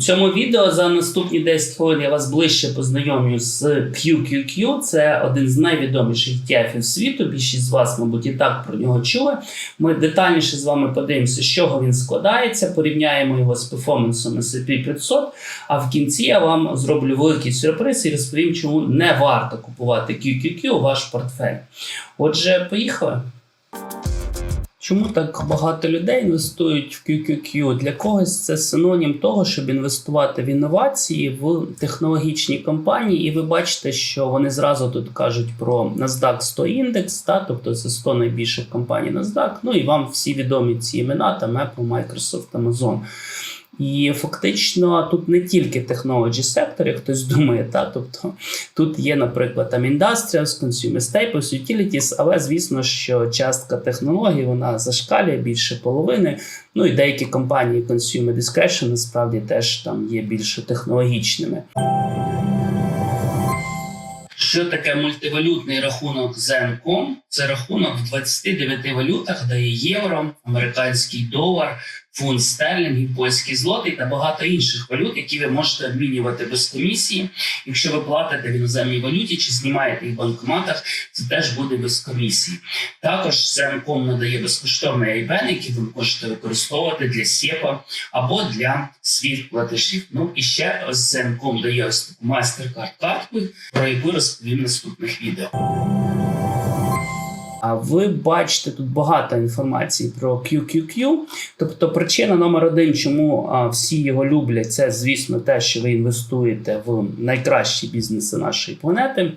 цьому відео за наступні 10 хвилин я вас ближче познайомлю з QQQ. Це один з найвідоміших ETF світу. Більшість з вас, мабуть, і так про нього чули. Ми детальніше з вами подивимося, з чого він складається, порівняємо його з перформансом S&P 500. А в кінці я вам зроблю великий сюрприз і розповім, чому не варто купувати QQQ у ваш портфель. Отже, поїхали. Чому так багато людей інвестують в QQQ? Для когось це синонім того, щоб інвестувати в інновації в технологічні компанії, і ви бачите, що вони зразу тут кажуть про NASDAQ 100 індекс, та, тобто це 100 найбільших компаній NASDAQ, Ну і вам всі відомі ці імена, там Apple, Microsoft, Amazon. І фактично тут не тільки технологі сектор, як хтось думає, та тобто тут є, наприклад, там Industrials, Consumer Staples, Utilities, але звісно, що частка технологій вона зашкалює більше половини. Ну і деякі компанії Consumer Discretion насправді теж там є більше технологічними. Що таке мультивалютний рахунок Zen.com? Це рахунок в 29 валютах, де є євро, американський долар, фунт стерлінгів, польський злотий та багато інших валют, які ви можете обмінювати без комісії. Якщо ви платите в іноземній валюті чи знімаєте їх в банкоматах, це теж буде без комісії. Також Zen.com надає безкоштовний айбен, який ви можете використовувати для СЕПа або для світ платежів. Ну і ще ось Zen.com дає ось таку MasterCard картку, про яку розповім в наступних відео. А ви бачите тут багато інформації про QQQ. Тобто, причина номер один, чому всі його люблять, це звісно те, що ви інвестуєте в найкращі бізнеси нашої планети.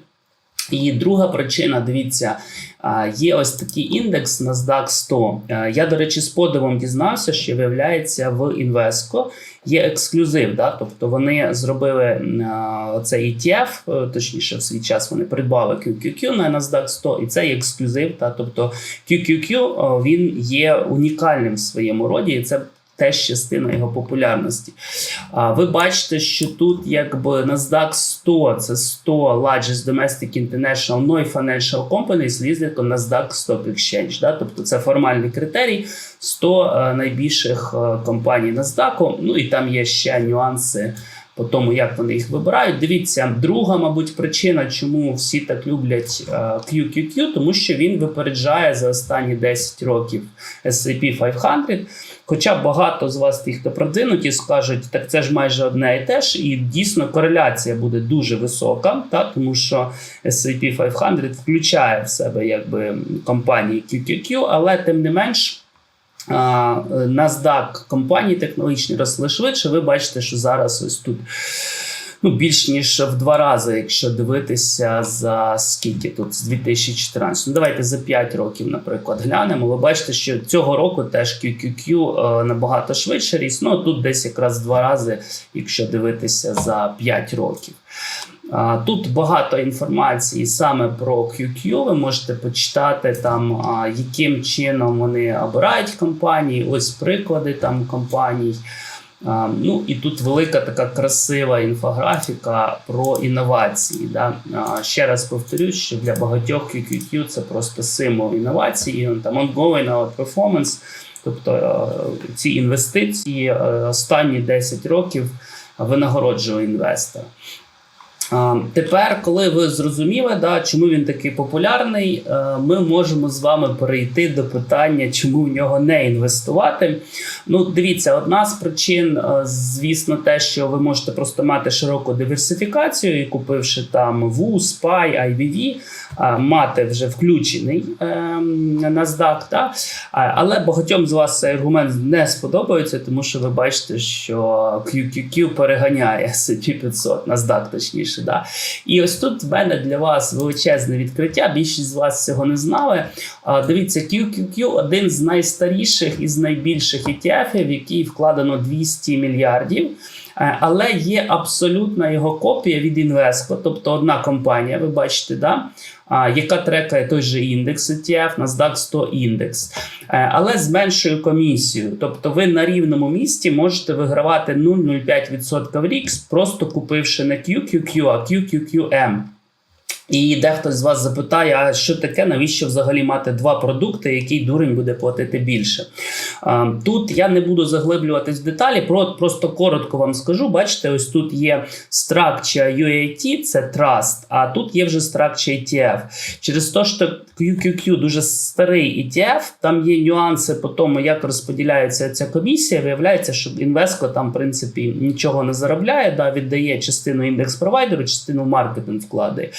І друга причина, дивіться, є ось такий індекс NASDAQ 100. Я, до речі, з подивом дізнався, що виявляється в Invesco є ексклюзив. Да? Тобто вони зробили цей ETF, е, точніше, в свій час вони придбали QQQ на NASDAQ 100, і це ексклюзив. Та? Тобто QQQ він є унікальним в своєму роді, і це теж частина його популярності. А ви бачите, що тут якби NASDAQ 100 це 100 largest domestic international non-financial companies listed on NASDAQ Stock Exchange. Да? Тобто це формальний критерій 100 е, найбільших е, компаній NASDAQ. Ну і там є ще нюанси. По тому, як вони їх вибирають. Дивіться, друга, мабуть, причина, чому всі так люблять е, QQQ, тому що він випереджає за останні 10 років S&P 500. Хоча багато з вас тих, хто продвинуті, скажуть, так це ж майже одне і те ж, і дійсно кореляція буде дуже висока, та, тому що S&P 500 включає в себе якби компанії QQQ, але тим не менш. NASDAQ компанії технологічні росли швидше. Ви бачите, що зараз ось тут ну, більш ніж в два рази, якщо дивитися за скільки тут з 2014. Ну, давайте за 5 років, наприклад, глянемо. Ви бачите, що цього року теж QQQ е, набагато швидше ріс. Ну тут десь якраз в два рази, якщо дивитися за 5 років. Тут багато інформації саме про QQ. Ви можете почитати там, яким чином вони обирають компанії. Ось приклади там компаній. Ну і тут велика така красива інфографіка про інновації. Да? Ще раз повторюсь, що для багатьох QQQ це просто символ інновації. Там ongoing our performance, тобто е, ці інвестиції е, останні 10 років винагороджує інвестора. Тепер, коли ви зрозуміли, да, чому він такий популярний, е, ми можемо з вами перейти до питання, чому в нього не інвестувати. Ну, дивіться, одна з причин, е, звісно, те, що ви можете просто мати широку диверсифікацію і купивши там VU, SPY, IVV, е, мати вже включений NASDAQ, та? А, але багатьом з вас цей аргумент не сподобається, тому що ви бачите, що QQQ переганяє S&P 500, NASDAQ точніше. Да? І ось тут в мене для вас величезне відкриття. Більшість з вас цього не знали. Дивіться, QQQ один з найстаріших і з найбільших ETF, в який вкладено 200 мільярдів. Е, Але є абсолютна його копія від Invesco, тобто одна компанія, ви бачите, да? яка трекає той же індекс ETF, NASDAQ 100 індекс, Е, але з меншою комісією. Тобто ви на рівному місці можете вигравати 0,05% в рік, просто купивши не QQQ, а QQQM. І дехто з вас запитає, а що таке, навіщо взагалі мати два продукти, який дурень буде платити більше? Тут я не буду заглиблюватись в деталі, просто коротко вам скажу. Бачите, ось тут є Structure UAT, це Trust, а тут є вже Structure ETF. Через те, що QQQ дуже старий ETF, там є нюанси по тому, як розподіляється ця комісія. Виявляється, що Інвеско там, в принципі, нічого не заробляє, да, віддає частину індекс провайдеру, частину маркетинг вкладає.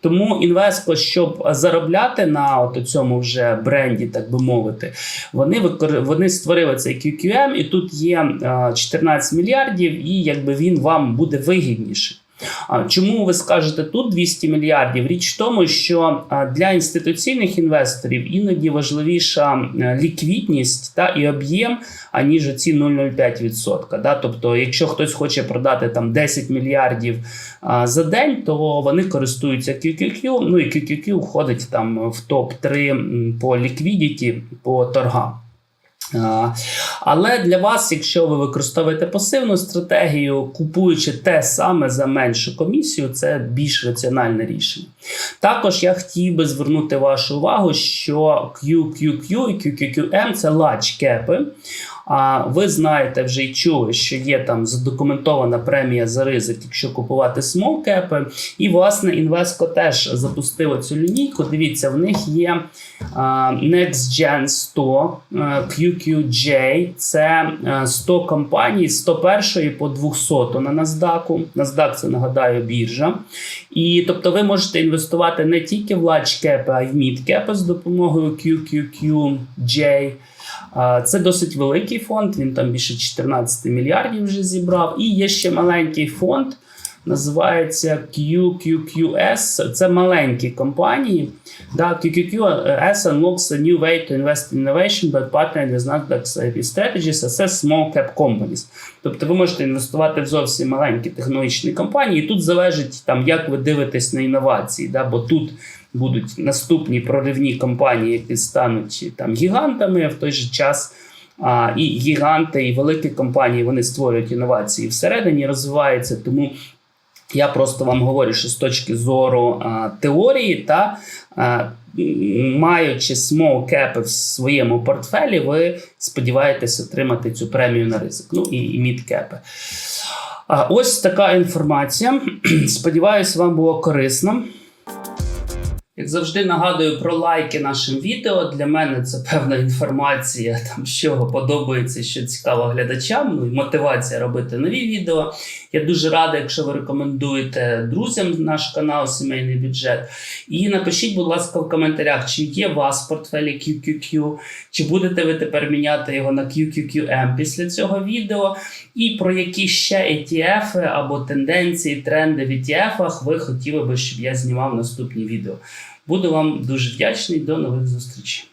Тому інвеско, щоб заробляти на от цьому вже бренді, так би мовити, вони викор... вони створили цей QQM, і тут є е, 14 мільярдів, і якби він вам буде вигідніший. Чому ви скажете тут 200 мільярдів? Річ в тому, що для інституційних інвесторів іноді важливіша ліквідність та і об'єм, аніж оці 0,05%. Да? Тобто, якщо хтось хоче продати там 10 мільярдів за день, то вони користуються QQQ, ну і QQQ входить там в топ 3 по ліквідіті по торгам. Але для вас, якщо ви використовуєте пасивну стратегію, купуючи те саме за меншу комісію, це більш раціональне рішення. Також я хотів би звернути вашу увагу, що QQQ і QQQM це лач кепи. А ви знаєте вже й чули, що є там задокументована премія за ризик, якщо купувати small кепи. І власне Інвеско теж запустило цю лінійку. Дивіться, в них є Next Gen 100 QQJ. Це а, 100 компаній з 101 по 200 на NASDAQ. NASDAQ це нагадаю біржа. І тобто ви можете інвестувати не тільки в large кепи, а й в mid кепи з допомогою QQQJ. Це досить великий фонд, він там більше 14 мільярдів вже зібрав. І є ще маленький фонд, називається QQQS. Це маленькі компанії. Да, QQQS unlocks a new way to invest in innovation by partnering with Nasdaq strategies, це small cap companies. Тобто ви можете інвестувати в зовсім маленькі технологічні компанії. І тут залежить, там, як ви дивитесь на інновації. Да, бо тут будуть наступні проривні компанії, які стануть там гігантами, а в той же час. А, і гіганти, і великі компанії вони створюють інновації всередині, розвиваються. Тому я просто вам говорю, що з точки зору а, теорії та а, маючи small cap в своєму портфелі, ви сподіваєтесь отримати цю премію на ризик. Ну і, і cap. А ось така інформація. Сподіваюсь, вам було корисно. Як завжди нагадую про лайки нашим відео. Для мене це певна інформація, там що подобається, що цікаво глядачам. Ну і мотивація робити нові відео. Я дуже радий, якщо ви рекомендуєте друзям наш канал Сімейний бюджет. І напишіть, будь ласка, в коментарях, чи є у вас в портфелі QQQ, чи будете ви тепер міняти його на QQQM після цього відео, і про які ще ETF або тенденції, тренди в ETF ви хотіли би, щоб я знімав наступні відео. Буду вам дуже вдячний. До нових зустрічей.